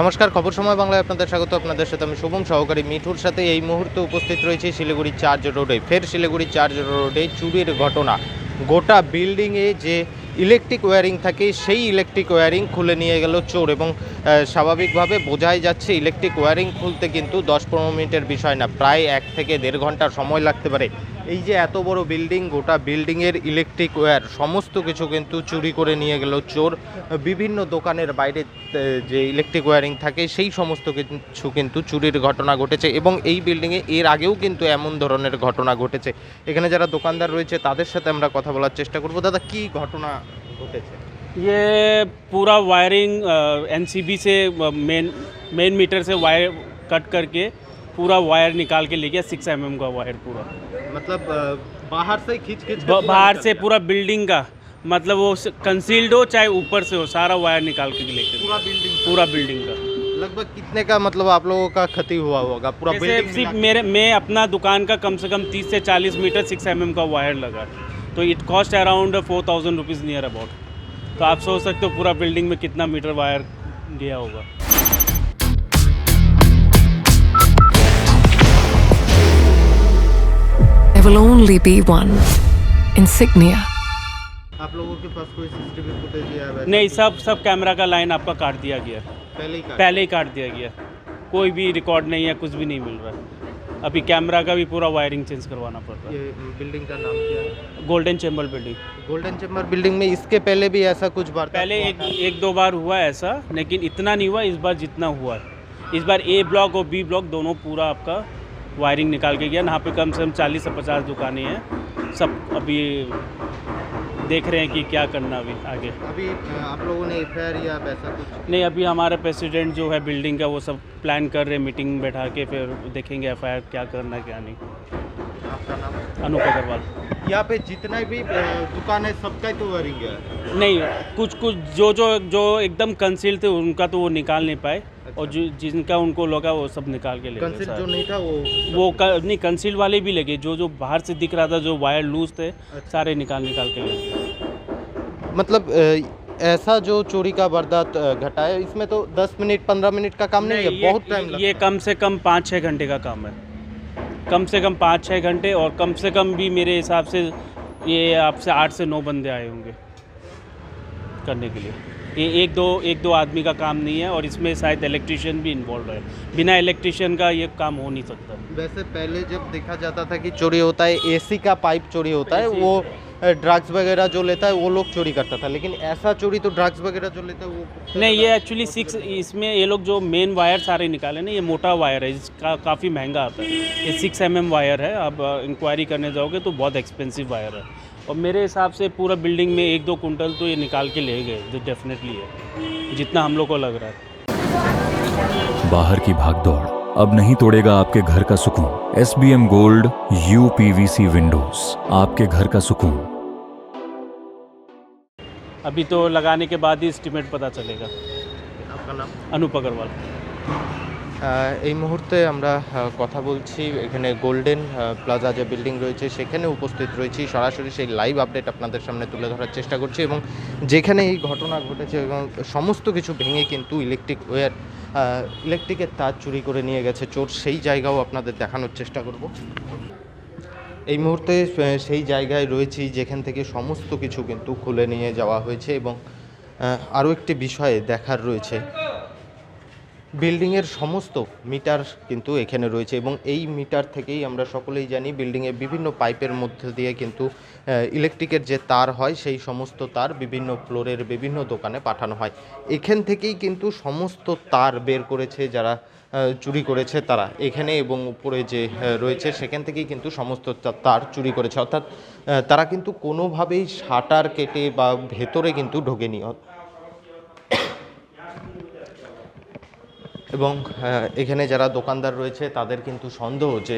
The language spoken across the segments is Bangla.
নমস্কার, খবর সময় বাংলায় আপনাদের স্বাগত। আপনাদের সাথে আমি শুভম, সহকারী মিঠুর সাথে এই মুহূর্তে উপস্থিত রয়েছে শিলিগুড়ি চার্জ রোডে। ফের শিলিগুড়ি চার্জ রোডে চুরির ঘটনা। গোটা বিল্ডিংয়ে যে ইলেকট্রিক ওয়্যারিং থাকে, সেই ইলেকট্রিক ওয়্যারিং খুলে নিয়ে গেল চোর এবং স্বাভাবিকভাবে বোঝাই যাচ্ছে ইলেকট্রিক ওয়্যারিং খুলতে কিন্তু দশ পনেরো মিনিটের বিষয় না, প্রায় এক থেকে দেড় ঘণ্টা সময় লাগতে পারে। এই যে এত বড় বিল্ডিং গোটা বিল্ডিংয়ের ইলেকট্রিক ওয়্যার সমস্ত কিছু কিন্তু চুরি করে নিয়ে গেল চোর বিভিন্ন দোকানের বাইরে আহ, যে ইলেকট্রিক ওয়্যারিং থাকে সেই সমস্ত কিছু কিন্তু চুরির ঘটনা ঘটেছে এবং এই বিল্ডিংয়ে এর আগেও কিন্তু এমন ধরনের ঘটনা ঘটেছে এখানে যারা দোকানদার রয়েছে তাদের সাথে আমরা কথা বলার চেষ্টা করব দাদা কি ঘটনা ঘটেছে ये पूरा वायरिंग एन से मेन मेन मीटर से वायर कट करके पूरा वायर निकाल के ले गया सिक्स एम का वायर पूरा मतलब बाहर से खींच खींच बाहर से पूरा बिल्डिंग का मतलब वो कंसील्ड हो चाहे ऊपर से हो सारा वायर निकाल के लेके पूरा बिल्डिंग पूरा बिल्डिंग का। लगभग कितने का मतलब आप लोगों का क्षति हुआ होगा? पूरा बिल्डिंग सिर्फ़ मेरे मैं अपना दुकान का कम से कम 30 से 40 मीटर सिक्स एम का वायर लगा। तो it cost around four thousand rupees near about तो आप सोच सकते हो पूरा बिल्डिंग में कितना मीटर वायर गया होगा। There will only be one. Insignia. आप लोगों के पास कोई सीसीटीवी फुटेज या वैसा नहीं सब सब कैमरा का लाइन आपका काट दिया गया। पहले ही काट पहले ही काट दिया गया। कोई भी रिकॉर्ड नहीं है कुछ भी नहीं मिल रहा। है अभी कैमरा का भी पूरा वायरिंग चेंज करवाना पड़ रहा ये बिल्डिंग का नाम क्या है? है Golden Chamber building Golden Chamber building में इसके पहले भी ऐसा कुछ बार पहले एक एक दो बार हुआ है ऐसा लेकिन इतना नहीं हुआ इस बार जितना हुआ है। इस बार ए ब्लॉक और बी ब्लॉक दोनों पूरा आपका वायरिंग निकाल के गया यहाँ पे कम से कम चालीस से पचास दुकानें हैं। सब अभी देख रहे हैं कि क्या करना अभी आगे। अभी आप लोगों ने एफआईआर या पैसा कुछ नहीं अभी हमारे प्रेसिडेंट जो है बिल्डिंग का वो सब प्लान कर रहे हैं मीटिंग बैठा के फिर देखेंगे एफआईआर क्या करना क्या नहीं। आपका नाम? अनूप अग्रवाल। यहाँ पे जितने भी दुकान है सबका ही तो वायरिंग है। नहीं कुछ कुछ जो जो जो एकदम कंसील थे उनका तो वो निकाल नहीं पाए। अच्छा। और जो जिनका उनको लगा वो सब निकाल के ले गए जो नहीं था वो वो क- नहीं कंसील वाले भी लगे जो जो बाहर से दिख रहा था जो वायर लूज थे अच्छा। सारे निकाल निकाल के ले मतलब ऐसा जो चोरी का वारदात घटा है इसमें तो 10 मिनट 15 मिनट का काम नहीं, है बहुत टाइम ये कम से कम पाँच छः घंटे का काम है। कम से कम पाँच छः घंटे और कम से कम भी मेरे हिसाब से ये आपसे आठ से नौ बंदे आए होंगे करने के लिए। ये एक दो एक दो आदमी का काम नहीं है और इसमें शायद इलेक्ट्रिशियन भी इन्वॉल्व है। बिना इलेक्ट्रिशियन का ये काम हो नहीं सकता। वैसे पहले जब देखा जाता था कि चोरी होता है एसी का पाइप चोरी होता है वो ड्रग्स वगैरह जो लेता है वो लोग चोरी करता था। लेकिन ऐसा चोरी तो ड्रग्स वगैरह जो लेता है वो नहीं ये एक्चुअली सिक्स इसमें ये लोग जो मेन वायर सारे निकाले ना ये मोटा वायर है इसका काफ़ी महँगा आता है। ये सिक्स एम एम वायर है आप इंक्वायरी करने जाओगे तो बहुत एक्सपेंसिव वायर है। और मेरे हिसाब से पूरा बिल्डिंग में एक दो कुंटल तो ये निकाल के ले गए जो डेफिनेटली है। जितना हम लोग को लग रहा है। बाहर की भागदौड़ अब नहीं तोड़ेगा आपके घर का सुकून। S B M gold U PVC windows आपके घर का सुकून। अभी तो लगाने के बाद ही एस्टिमेट पता चलेगा आपका नाम अनूप अग्रवाल আহ, এই মুহূর্তে আমরা আহ, কথা বলছি এখানে গোল্ডেন আহ, প্লাজা যে বিল্ডিং রয়েছে সেখানে উপস্থিত রয়েছি সরাসরি সেই লাইভ আপডেট আপনাদের সামনে তুলে ধরার চেষ্টা করছি এবং যেখানে এই ঘটনা ঘটেছে এবং সমস্ত কিছু ভেঙে কিন্তু ইলেকট্রিক ওয়্যার ইলেকট্রিকের তার চুরি করে নিয়ে গেছে চোর সেই জায়গাও আপনাদের দেখানোর চেষ্টা করব এই মুহূর্তে সেই জায়গায় রয়েছি যেখান থেকে সমস্ত কিছু কিন্তু খুলে নিয়ে যাওয়া হয়েছে এবং আরও একটি বিষয়ে দেখার রয়েছে। বিল্ডিংয়ের সমস্ত মিটার কিন্তু এখানে রয়েছে এবং এই মিটার থেকেই আমরা সকলেই জানি বিল্ডিংয়ের বিভিন্ন পাইপের মধ্যে দিয়ে কিন্তু ইলেকট্রিকের যে তার হয় সেই সমস্ত তার বিভিন্ন ফ্লোরের বিভিন্ন দোকানে পাঠানো হয়। এখান থেকেই কিন্তু সমস্ত তার বের করেছে যারা চুরি করেছে তারা। এখানে এবং উপরে যে রয়েছে, সেখান থেকেই কিন্তু সমস্ত তার চুরি করেছে। অর্থাৎ তারা কিন্তু কোনোভাবেই শাটার কেটে বা ভেতরে কিন্তু ঢোকেনি। এবং এখানে যারা দোকানদার রয়েছে, তাদের কিন্তু সন্দেহ যে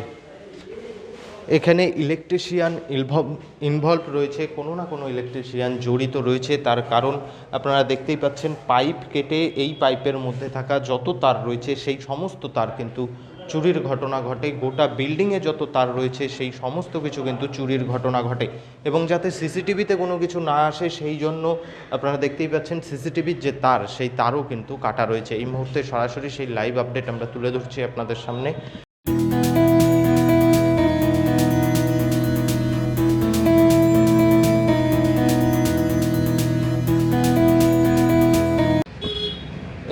এখানে ইলেকট্রিশিয়ান ইনভলভ ইনভলভ রয়েছে, কোনো না কোনো ইলেকট্রিশিয়ান জড়িত রয়েছে। তার কারণ আপনারা দেখতেই পাচ্ছেন পাইপ কেটে এই পাইপের মধ্যে থাকা যত তার রয়েছে, সেই সমস্ত তার কিন্তু চুরির ঘটনা ঘটে। গোটা বিল্ডিংয়ে যত তার রয়েছে, সেই সমস্ত কিছু কিন্তু চুরির ঘটনা ঘটে। এবং যাতে সিসিটিভিতে কোনো কিছু না আসে, সেই জন্য আপনারা দেখতেই পাচ্ছেন সিসিটিভির যে তার, সেই তারও কিন্তু কাটা রয়েছে। এই মুহূর্তে সরাসরি সেই লাইভ আপডেট আমরা তুলে ধরছি আপনাদের সামনে।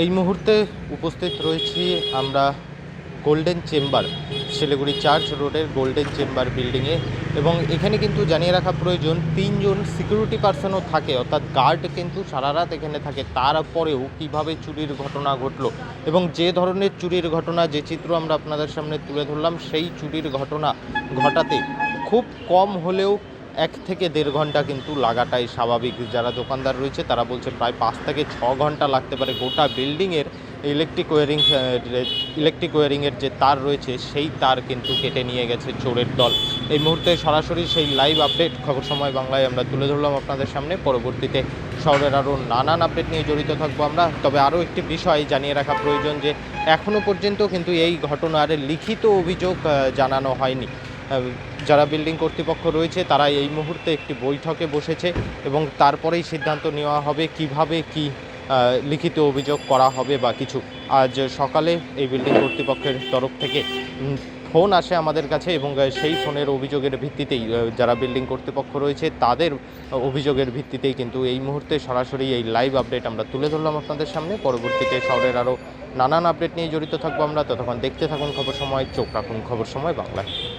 এই মুহূর্তে উপস্থিত রয়েছি আমরা গোল্ডেন চেম্বার শিলিগুড়ি চার্চ রোডের গোল্ডেন চেম্বার বিল্ডিংয়ে এবং এখানে কিন্তু জানিয়ে রাখা প্রয়োজন, তিনজন সিকিউরিটি পার্সনও থাকে, অর্থাৎ গার্ড কিন্তু সারা রাত এখানে থাকে। তারপরেও কীভাবে চুরির ঘটনা ঘটলো এবং যে ধরনের চুরির ঘটনা, যে চিত্র আমরা আপনাদের সামনে তুলে ধরলাম, সেই চুরির ঘটনা ঘটাতে খুব কম হলেও এক থেকে দেড় ঘণ্টা কিন্তু লাগাটাই স্বাভাবিক। যারা দোকানদার রয়েছে, তারা বলছে প্রায় পাঁচ থেকে ছ ঘণ্টা লাগতে পারে। গোটা বিল্ডিংয়ের ইলেকট্রিক ওয়ারিং ইলেকট্রিক ওয়ারিংয়ের যে তার রয়েছে, সেই তার কিন্তু কেটে নিয়ে গেছে চোরের দল। এই মুহূর্তে সরাসরি সেই লাইভ আপডেট খবর সময় বাংলায় আমরা তুলে ধরলাম আপনাদের সামনে। পরবর্তীতে শহরের আরও নানান আপডেট নিয়ে জড়িত থাকব আমরা। তবে আরও একটি বিষয় জানিয়ে রাখা প্রয়োজন যে এখনও পর্যন্ত কিন্তু এই ঘটনার লিখিত অভিযোগ জানানো হয়নি। যারা বিল্ডিং কর্তৃপক্ষ রয়েছে তারা এই মুহূর্তে একটি বৈঠকে বসেছে এবং তারপরেই সিদ্ধান্ত নেওয়া হবে কীভাবে কি লিখিত অভিযোগ করা হবে বা কিছু। আজ সকালে এই বিল্ডিং কর্তৃপক্ষের তরফ থেকে ফোন আসে আমাদের কাছে এবং সেই ফোনের অভিযোগের ভিত্তিতেই যারা বিল্ডিং কর্তৃপক্ষ রয়েছে, তাদের অভিযোগের ভিত্তিতেই কিন্তু এই মুহূর্তে সরাসরি এই লাইভ আপডেট আমরা তুলে ধরলাম আপনাদের সামনে। পরবর্তীতে শহরের আরও নানান আপডেট নিয়ে জড়িত থাকব আমরা। ততক্ষণ দেখতে থাকুন খবর সময়, চোখ রাখুন খবর সময়, বাংলায়।